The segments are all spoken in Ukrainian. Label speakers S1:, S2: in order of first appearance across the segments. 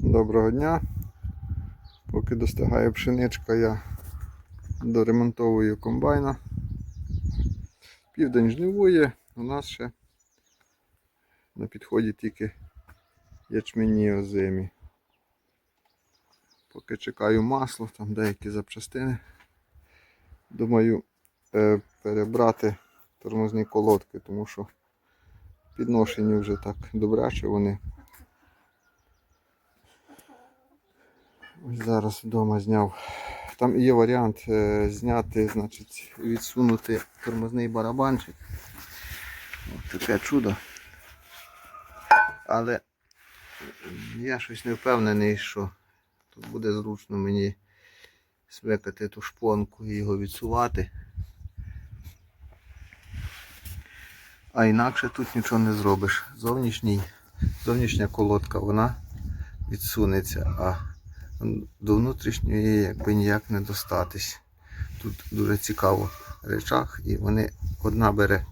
S1: Доброго дня. Поки достигає пшеничка, я доремонтовую комбайна. Південь жнивує, у нас ще на підході тільки ячмені озимі. Поки чекаю масло, там деякі запчастини. Думаю е, перебрати тормозні колодки, тому що підношені вже так добряче вони. Ось зараз вдома зняв. Там є варіант е, зняти, значить, відсунути тормозний барабанчик. Ось таке чудо. Але я щось не впевнений, що тут буде зручно мені свекати ту шпонку і його відсувати. А інакше тут нічого не зробиш. Зовнішній, зовнішня колодка вона відсунеться, а до внутрішньої якби ніяк не достатись. Тут дуже цікаво речах, і вони одна бере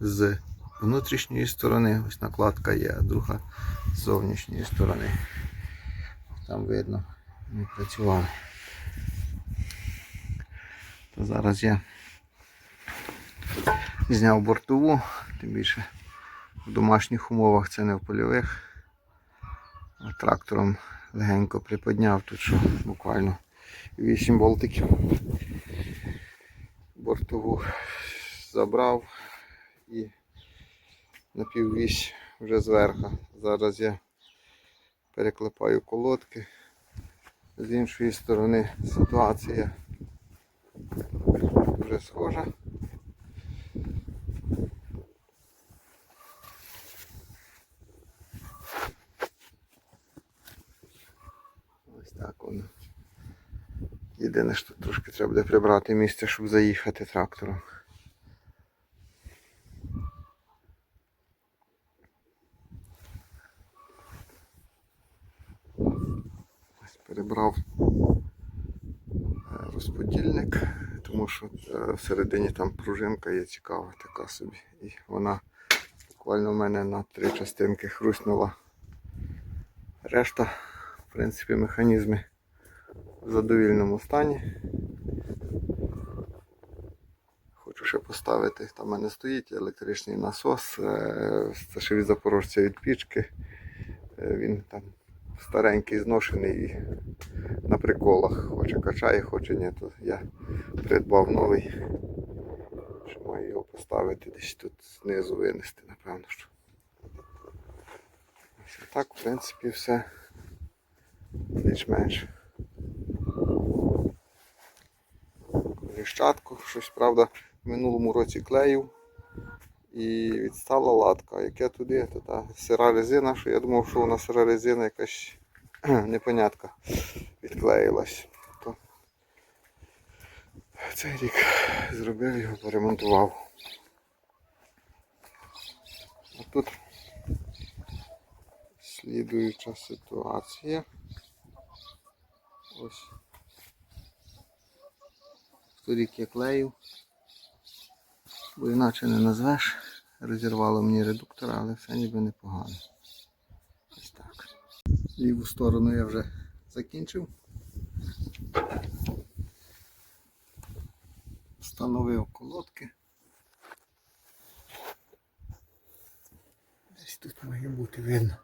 S1: з внутрішньої сторони, ось накладка є, а друга з зовнішньої сторони. Там видно, не працювали. То зараз я зняв бортову, тим більше в домашніх умовах це не в польових. А Трактором легенько приподняв тут, що буквально 8 болтиків. Бортову забрав і напіввісь вже зверху. Зараз я переклепаю колодки. З іншої сторони ситуація вже схожа. Ось так воно. Єдине, що трошки треба буде прибрати місце, щоб заїхати трактором. Перебрав е, розподільник, тому що е, всередині там пружинка є цікава така собі. І вона буквально в мене на три частинки хрустнула. Решта, в принципі, механізми в задовільному стані. Хочу ще поставити, там в мене стоїть електричний насос, е, це ще від запорожця від пічки. Е, Він там старенький, зношений і на приколах. Хоче качає, хоче ні, то я придбав новий. Що маю його поставити десь тут знизу винести, напевно. що. Так, в принципі, все більш-менш. Ліщатку, щось, правда, в минулому році клеїв і відстала латка. Яке туди, то та сира резина, що я думав, що вона сира резина якась непонятка відклеїлась. То цей рік зробив його, поремонтував. А тут слідуюча ситуація. Ось. Торік я клеїв, бо іначе не назвеш. Розірвало мені редуктора, але все ніби непогано. Ось так. Ліву сторону я вже закінчив. Встановив колодки. Десь тут має бути видно.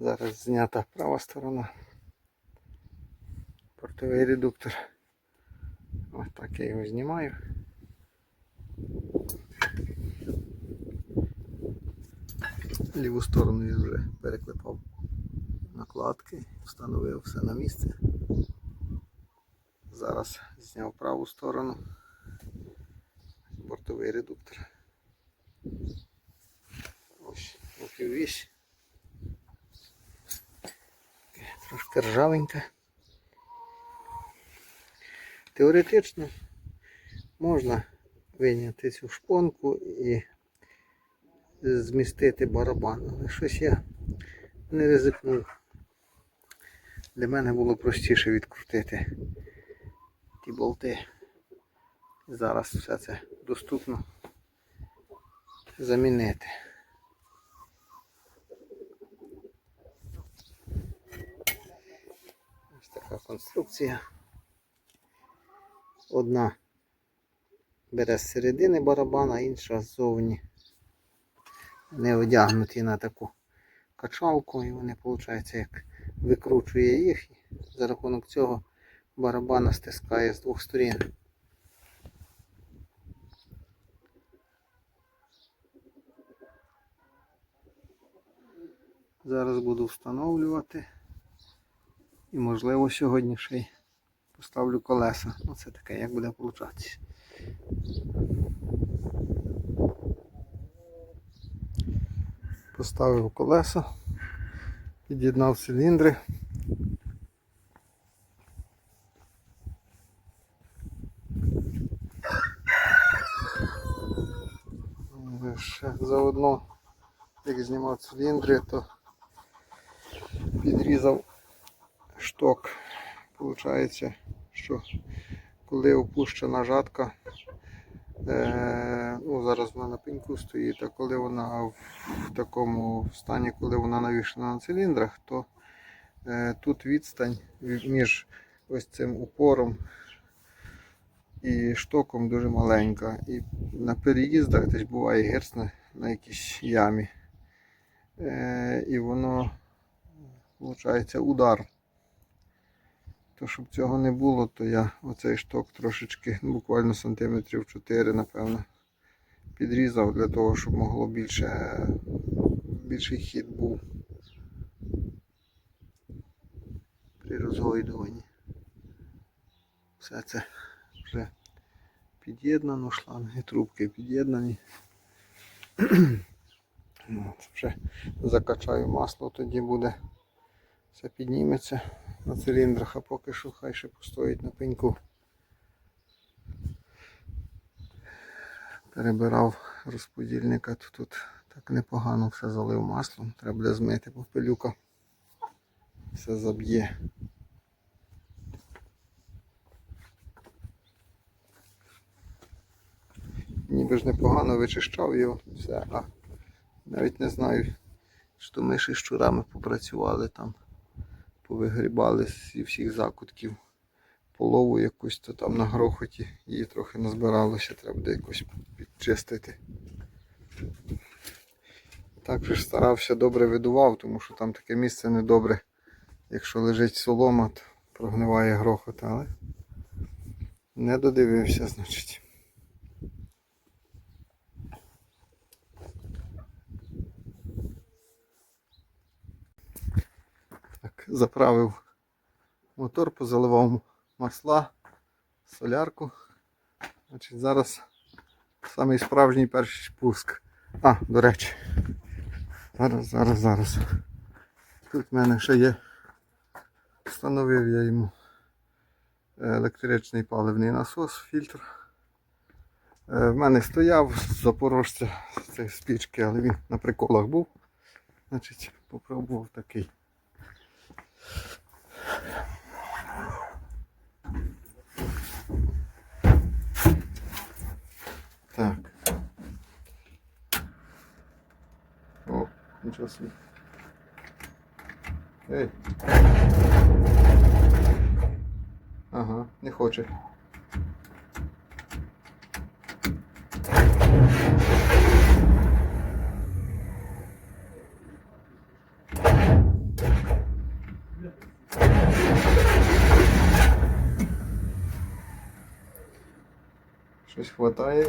S1: Зараз знята права сторона. Портовий редуктор. Ось так я його знімаю. Ліву сторону я вже переклепав накладки, встановив все на місце. Зараз зняв праву сторону. Бортовий редуктор. Ось вісь. Трошки ржавенька. Теоретично можна виняти цю шпонку і змістити барабан, але щось я не ризикнув. Для мене було простіше відкрутити ті болти. Зараз все це доступно. замінити. Ось така конструкція. Одна бере з середини барабана, інша ззовні. Не одягнуті на таку качалку, і вони, виходить, як викручує їх. За рахунок цього барабана стискає з двох сторін. Зараз буду встановлювати. І можливо сьогодні ще й поставлю колеса. Ну це таке, як буде получатися. Поставив колеса, під'єднав циліндри. Ще заодно, як знімав циліндри, то підрізав шток. Получається, що коли опущена жатка, е, ну зараз вона на пеньку стоїть, а коли вона в, такому стані, коли вона навішена на циліндрах, то е, тут відстань між ось цим упором і штоком дуже маленька. І на переїздах десь буває герц на, на якійсь ямі. Е, і воно виходить удар. То щоб цього не було, то я оцей шток трошечки, ну, буквально сантиметрів 4, напевно, підрізав для того, щоб могло більше, більший хід був при розгойдуванні. Все це вже під'єднано, шланги, трубки під'єднані. Вже закачаю масло, тоді буде все підніметься на циліндрах, а поки що хай ще постоїть на пеньку. Перебирав розподільника, то тут так непогано все залив маслом. Треба буде змити, бо все заб'є. Ніби ж непогано вичищав його, все, а навіть не знаю, що миші з щурами попрацювали там повигрібали зі всіх закутків полову якусь то там на грохоті, її трохи назбиралося, треба буде якось підчистити. Так ж старався добре видував, тому що там таке місце недобре. Якщо лежить солома, то прогниває грохот, але не додивився, значить. Так, заправив мотор, позаливав масла, солярку. Значить, зараз самий справжній перший пуск. А, до речі. Зараз, зараз, зараз. Тут в мене ще є. Встановив я йому електричний паливний насос, фільтр. Е, В мене стояв запорожця з цієї спічки, але він на приколах був. Значить, попробував такий. Так. О, нічого собі. Ей. Ага, не хоче. Щось хватає.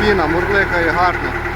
S1: спіна, мурликає гарна.